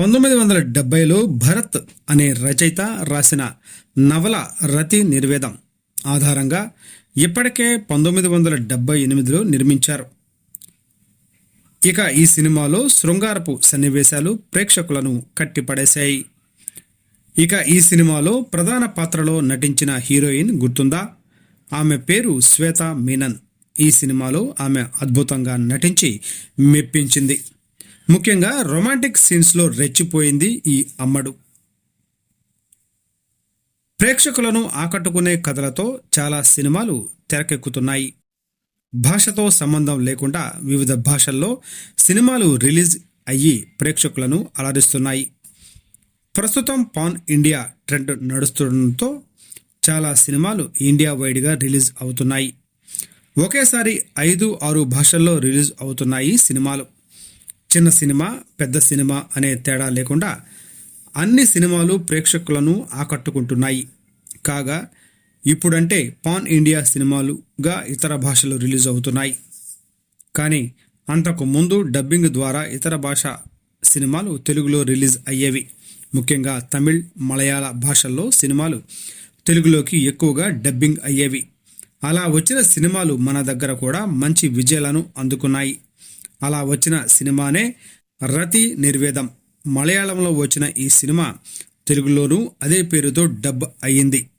పంతొమ్మిది వందల డెబ్బైలో భరత్ అనే రచయిత రాసిన నవల రతి నిర్వేదం ఆధారంగా ఇప్పటికే పంతొమ్మిది వందల డెబ్బై ఎనిమిదిలో నిర్మించారు. ఇక ఈ సినిమాలో శృంగారపు సన్నివేశాలు ప్రేక్షకులను కట్టిపడేశాయి. ఇక ఈ సినిమాలో ప్రధాన పాత్రలో నటించిన హీరోయిన్ గుర్తుందా? ఆమె పేరు శ్వేత మీనన్. ఈ సినిమాలో ఆమె అద్భుతంగా నటించి మెప్పించింది. ముఖ్యంగా రొమాంటిక్ సీన్స్లో రెచ్చిపోయింది ఈ అమ్మడు. ప్రేక్షకులను ఆకట్టుకునే కథలతో చాలా సినిమాలు తెరకెక్కుతున్నాయి. భాషతో సంబంధం లేకుండా వివిధ భాషల్లో సినిమాలు రిలీజ్ అయ్యి ప్రేక్షకులను అలరిస్తున్నాయి. ప్రస్తుతం పాన్ ఇండియా ట్రెండ్ నడుస్తుండటంతో చాలా సినిమాలు ఇండియా వైడ్గా రిలీజ్ అవుతున్నాయి. ఒకేసారి ఐదు ఆరు భాషల్లో రిలీజ్ అవుతున్నాయి సినిమాలు. చిన్న సినిమా పెద్ద సినిమా అనే తేడా లేకుండా అన్ని సినిమాలు ప్రేక్షకులను ఆకట్టుకుంటున్నాయి. కాగా ఇప్పుడంటే పాన్ ఇండియా సినిమాలుగా ఇతర భాషలు రిలీజ్ అవుతున్నాయి. కానీ అంతకు ముందు డబ్బింగ్ ద్వారా ఇతర భాష సినిమాలు తెలుగులో రిలీజ్ అయ్యేవి. ముఖ్యంగా తమిళ్ మలయాళ భాషల్లో సినిమాలు తెలుగులోకి ఎక్కువగా డబ్బింగ్ అయ్యేవి. అలా వచ్చిన సినిమాలు మన దగ్గర కూడా మంచి విజయాలను అందుకున్నాయి. అలా వచ్చిన సినిమానే రతి నిర్వేదం. మలయాళంలో వచ్చిన ఈ సినిమా తెలుగులోనూ అదే పేరుతో డబ్ అయ్యింది.